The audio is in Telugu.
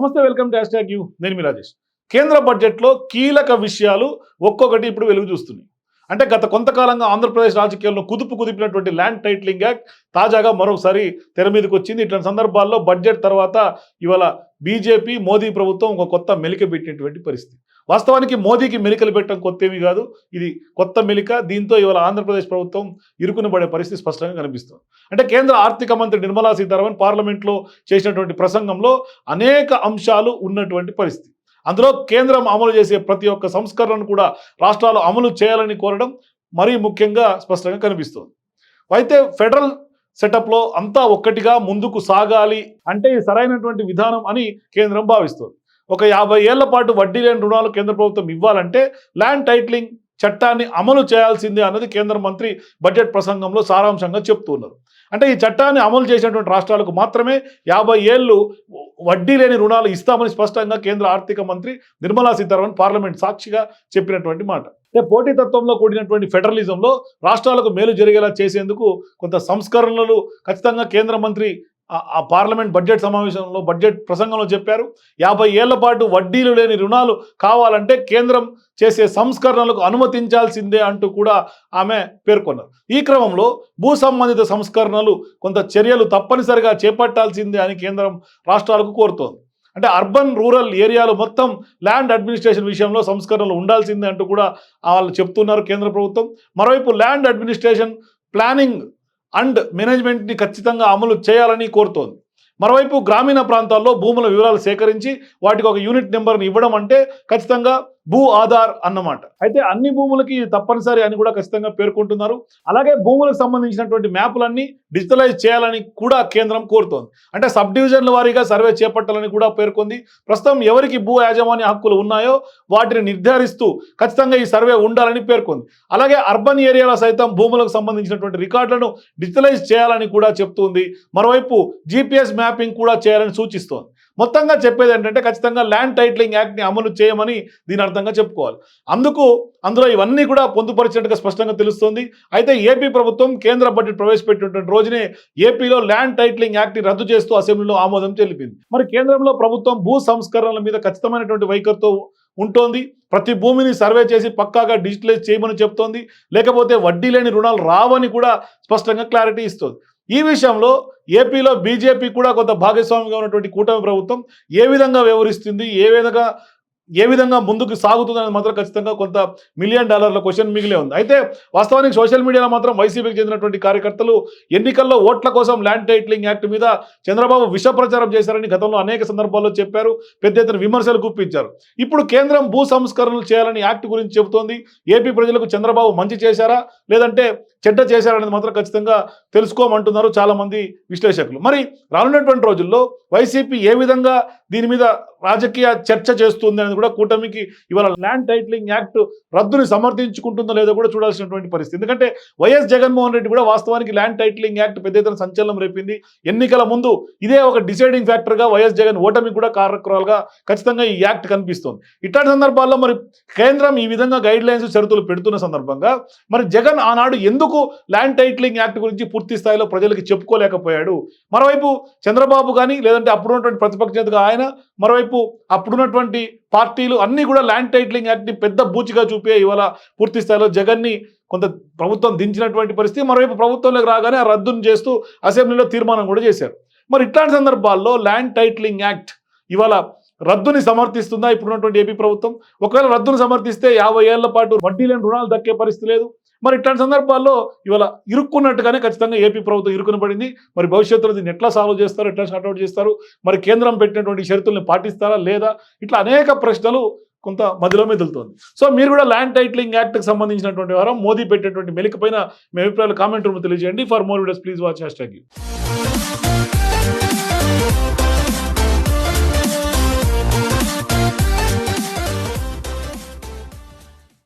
నమస్తే వెల్కమ్ టు హ్యాష్ యూ. నేను మీ రాజేష్. కేంద్ర బడ్జెట్లో కీలక విషయాలు ఒక్కొక్కటి ఇప్పుడు వెలుగు చూస్తున్నాయి. అంటే గత కొంతకాలంగా ఆంధ్రప్రదేశ్ రాజకీయాల్లో కుదుపు కుదిపినటువంటి ల్యాండ్ టైటిలింగ్ యాక్ట్ తాజాగా మరొకసారి తెర మీదకి వచ్చింది. ఇట్లాంటి సందర్భాల్లో బడ్జెట్ తర్వాత ఇవాళ బీజేపీ మోదీ ప్రభుత్వం ఒక కొత్త మెలిక పెట్టినటువంటి పరిస్థితి. వాస్తవానికి మోదీకి మెలికలు పెట్టడం కొత్త కాదు. ఇది కొత్త మెలిక. దీంతో ఇవాళ ఆంధ్రప్రదేశ్ ప్రభుత్వం ఇరుకున పడే పరిస్థితి స్పష్టంగా కనిపిస్తుంది. అంటే కేంద్ర ఆర్థిక మంత్రి నిర్మలా సీతారామన్ పార్లమెంట్లో చేసినటువంటి ప్రసంగంలో అనేక అంశాలు ఉన్నటువంటి పరిస్థితి. అందులో కేంద్రం అమలు చేసే ప్రతి ఒక్క సంస్కరణను కూడా రాష్ట్రాలు అమలు చేయాలని కోరడం మరీ ముఖ్యంగా స్పష్టంగా కనిపిస్తుంది. అయితే ఫెడరల్ సెటప్లో అంతా ఒక్కటిగా ముందుకు సాగాలి అంటే సరైనటువంటి విధానం అని కేంద్రం భావిస్తుంది. ఒక యాభై ఏళ్ళ పాటు వడ్డీ లేని రుణాలు కేంద్ర ప్రభుత్వం ఇవ్వాలంటే ల్యాండ్ టైటిలింగ్ చట్టాన్ని అమలు చేయాల్సిందే అన్నది కేంద్ర మంత్రి బడ్జెట్ ప్రసంగంలో సారాంశంగా చెప్తున్నారు అంటే ఈ చట్టాన్ని అమలు చేసినటువంటి రాష్ట్రాలకు మాత్రమే యాభై ఏళ్ళు వడ్డీ లేని రుణాలు ఇస్తామని స్పష్టంగా కేంద్ర ఆర్థిక మంత్రి నిర్మలా సీతారామన్ పార్లమెంట్ సాక్షిగా చెప్పినటువంటి మాట. అంటే పోటీతత్వంలో కూడినటువంటి ఫెడరలిజంలో రాష్ట్రాలకు మేలు జరిగేలా చేసేందుకు కొంత సంస్కరణలు ఖచ్చితంగా కేంద్ర మంత్రి ఆ- పార్లమెంట్ బడ్జెట్ సమావేశంలో బడ్జెట్ ప్రసంగంలో చెప్పారు యాభై ఏళ్ళ పాటు వడ్డీలు లేని రుణాలు కావాలంటే కేంద్రం చేసే సంస్కరణలకు అనుమతించాల్సిందే అంటూ కూడా ఆమె పేర్కొన్నారు. ఈ క్రమంలో భూ సంబంధిత సంస్కరణలు కొంత చర్యలు తప్పనిసరిగా చేపట్టాల్సిందే అని కేంద్రం రాష్ట్రాలకు కోరుతోంది. అంటే అర్బన్ రూరల్ ఏరియాలు మొత్తం ల్యాండ్ అడ్మినిస్ట్రేషన్ విషయంలో సంస్కరణలు ఉండాల్సిందే అంటూ కూడా వాళ్ళు చెప్తున్నారు కేంద్ర ప్రభుత్వం. మరోవైపు ల్యాండ్ అడ్మినిస్ట్రేషన్ ప్లానింగ్ అండ్ మేనేజ్మెంట్ని ఖచ్చితంగా అమలు చేయాలని కోరుతోంది. మరోవైపు గ్రామీణ ప్రాంతాల్లో భూముల వివరాలు సేకరించి వాటికి ఒక యూనిట్ నెంబర్ని ఇవ్వడం అంటే ఖచ్చితంగా భూ ఆధార్ అన్నమాట. అయితే అన్ని భూములకి తప్పనిసరి అని కూడా ఖచ్చితంగా పేర్కొంటున్నారు. అలాగే భూములకు సంబంధించినటువంటి మ్యాపులన్నీ డిజిటలైజ్ చేయాలని కూడా కేంద్రం కోరుతోంది. అంటే సబ్ డివిజన్ల వారీగా సర్వే చేపట్టాలని కూడా పేర్కొంది. ప్రస్తుతం ఎవరికి భూ యాజమాన్య హక్కులు ఉన్నాయో వాటిని నిర్ధారిస్తూ ఖచ్చితంగా ఈ సర్వే ఉండాలని పేర్కొంది. అలాగే అర్బన్ ఏరియాలో సైతం భూములకు సంబంధించినటువంటి రికార్డులను డిజిటలైజ్ చేయాలని కూడా చెప్తుంది. మరోవైపు జీపీఎస్ మ్యాపింగ్ కూడా చేయాలని సూచిస్తోంది. మొత్తంగా చెప్పేది ఏంటంటే ఖచ్చితంగా ల్యాండ్ టైటిలింగ్ యాక్ట్ని అమలు చేయమని దీని అర్థంగా చెప్పుకోవాలి. అందుకు అందులో ఇవన్నీ కూడా పొందుపరిచినట్టుగా స్పష్టంగా తెలుస్తుంది. అయితే ఏపీ ప్రభుత్వం కేంద్ర బడ్జెట్ ప్రవేశపెట్టినటువంటి రోజునే ఏపీలో ల్యాండ్ టైటిలింగ్ యాక్ట్ని రద్దు చేస్తూ అసెంబ్లీలో ఆమోదం తెలిపింది. మరి కేంద్రంలో ప్రభుత్వం భూ సంస్కరణల మీద ఖచ్చితమైనటువంటి వైఖరితో ఉంటోంది. ప్రతి భూమిని సర్వే చేసి పక్కాగా డిజిటలైజ్ చేయమని చెప్తోంది. లేకపోతే వడ్డీ లేని రుణాలు రావని కూడా స్పష్టంగా క్లారిటీ ఇస్తుంది. ఈ విషయంలో ఏపీలో బీజేపీ కూడా కొంత భాగస్వామిగా ఉన్నటువంటి కూటమి ప్రభుత్వం ఏ విధంగా వ్యవహరిస్తుంది ఏ విధంగా ఏ విధంగా ముందుకు సాగుతుంది అనేది మాత్రం ఖచ్చితంగా కొంత మిలియన్ డాలర్ల క్వశ్చన్ మిగిలే ఉంది. అయితే వాస్తవానికి సోషల్ మీడియాలో మాత్రం వైసీపీకి చెందినటువంటి కార్యకర్తలు ఎన్నికల్లో ఓట్ల కోసం ల్యాండ్ టైటిలింగ్ యాక్ట్ మీద చంద్రబాబు విష ప్రచారం చేశారని గతంలో అనేక సందర్భాల్లో చెప్పారు. పెద్ద ఎత్తున విమర్శలు గుప్పించారు. ఇప్పుడు కేంద్రం భూ సంస్కరణలు చేయాలని యాక్ట్ గురించి చెబుతోంది. ఏపీ ప్రజలకు చంద్రబాబు మంచి చేశారా? లేదంటే చెడ్డ చేశారనేది మాత్రం ఖచ్చితంగా తెలుసుకోమంటున్నారు చాలామంది విశ్లేషకులు. మరి రానున్నటువంటి రోజుల్లో వైసీపీ ఏ విధంగా దీని మీద రాజకీయ చర్చ చేస్తుంది అనేది కూడా కూటమికి ఇవాళ ల్యాండ్ టైటిలింగ్ యాక్ట్ రద్దుని సమర్థించుకుంటుందో లేదో కూడా చూడాల్సినటువంటి పరిస్థితి. ఎందుకంటే వైఎస్ జగన్మోహన్ రెడ్డి కూడా వాస్తవానికి ల్యాండ్ టైటిలింగ్ యాక్ట్ పెద్ద ఎత్తున సంచలనం రేపింది. ఎన్నికల ముందు ఇదే ఒక డిసైడింగ్ ఫ్యాక్టర్గా వైఎస్ జగన్ ఓటమి కూడా కారకురాలుగా ఖచ్చితంగా ఈ యాక్ట్ కనిపిస్తోంది. ఇట్లాంటి సందర్భాల్లో మరి కేంద్రం ఈ విధంగా గైడ్ లైన్స్ షరతులు పెడుతున్న సందర్భంగా మరి జగన్ ఆనాడు ఎందుకు ల్యాండ్ టైటిలింగ్ యాక్ట్ గురించి పూర్తి స్థాయిలో ప్రజలకు చెప్పుకోలేకపోయాడు? మరోవైపు చంద్రబాబు కానీ లేదంటే అప్పుడున్నటువంటి ప్రతిపక్ష నేతగా ఆయన మరోవైపు అప్పుడున్నటువంటి పార్టీలు అన్నీ కూడా ల్యాండ్ టైటిలింగ్ యాక్ట్ని పెద్ద బూచిగా చూపే ఇవాళ పూర్తి స్థాయిలో జగన్ని కొంత ప్రభుత్వం దించినటువంటి పరిస్థితి. మరోవైపు ప్రభుత్వంలోకి రాగానే రద్దును చేస్తూ అసెంబ్లీలో తీర్మానం కూడా చేశారు. మరి ఇట్లాంటి సందర్భాల్లో ల్యాండ్ టైటిలింగ్ యాక్ట్ ఇవాళ రద్దుని సమర్థిస్తుందా? ఇప్పుడున్నటువంటి ఏపీ ప్రభుత్వం. ఒకవేళ రద్దును సమర్థిస్తే యాభై ఏళ్ళ పాటు వడ్డీ లేని రుణాలు దక్కే పరిస్థితి లేదు. మరి ఇట్లాంటి సందర్భాల్లో ఇవాళ ఇరుక్కున్నట్టుగానే ఖచ్చితంగా ఏపీ ప్రభుత్వం ఇరుకున పడింది మరి భవిష్యత్తులో దీన్ని ఎట్లా సాల్వ్ చేస్తారు? ఎట్లా షార్ట్అవుట్ చేస్తారు? మరి కేంద్రం పెట్టినటువంటి షరతుల్ని పాటిస్తారా లేదా? ఇట్లా అనేక ప్రశ్నలు కొంత మధ్యలో మెదులుతోంది. సో మీరు కూడా ల్యాండ్ టైటిలింగ్ యాక్ట్కి సంబంధించినటువంటి వారం మోదీ పెట్టినటువంటి మెలిక పైన మీ అభిప్రాయాలు కామెంట్ రూమ్ తెలియజేయండి. For more videos please watch hashtag you